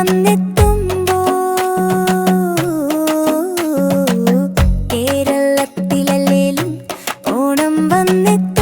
വന്നെത്തുമ്പോ കേരളത്തിലല്ലേലും ഓണം വന്നെത്തും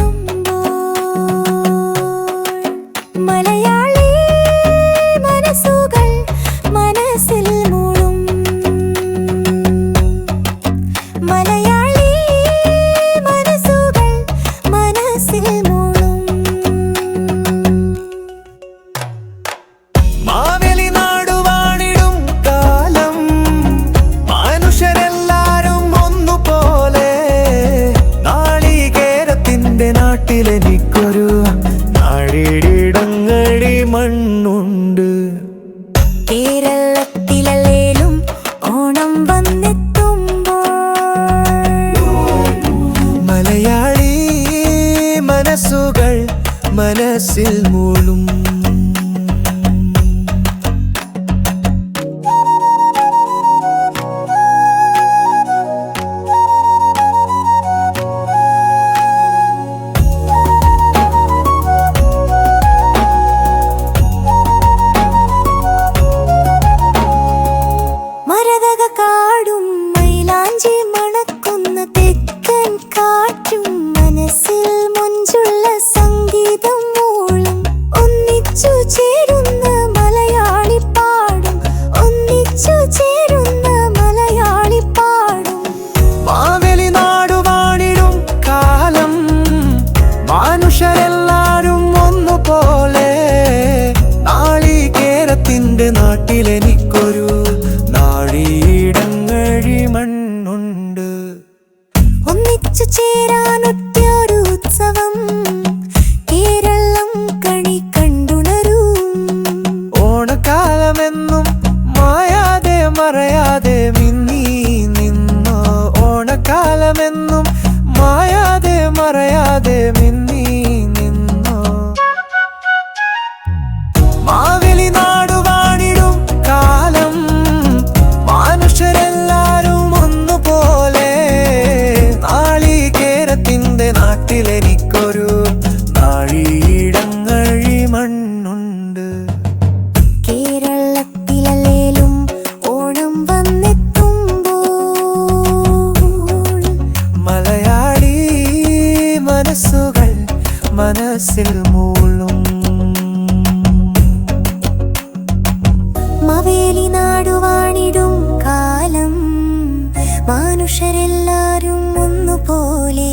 ഓണം വന്നെത്തുമ്പോൾ. മലയാളി മനസ്സുകൾ മനസ്സിൽ മൂളും. ഉത്സവം കേരളം കണി മായാതെ മറയാതെ മിന്നി നിന്നോ. ഓണക്കാലമെന്നും മായാതെ മറയാതെ മനസ്സിൽ മൂളും. മവേലി നാടുവാണിടും കാലം. മനുഷ്യരെല്ലാരും ഒന്നുപോലെ.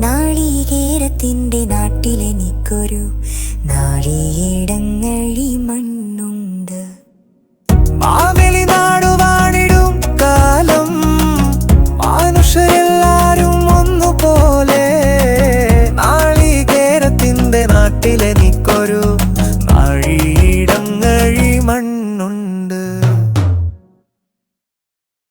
നാളികേരത്തിന്റെ നാട്ടിലെനിക്കൊരു നാളികേടങ്ങഴി മണ്ണുണ്ട്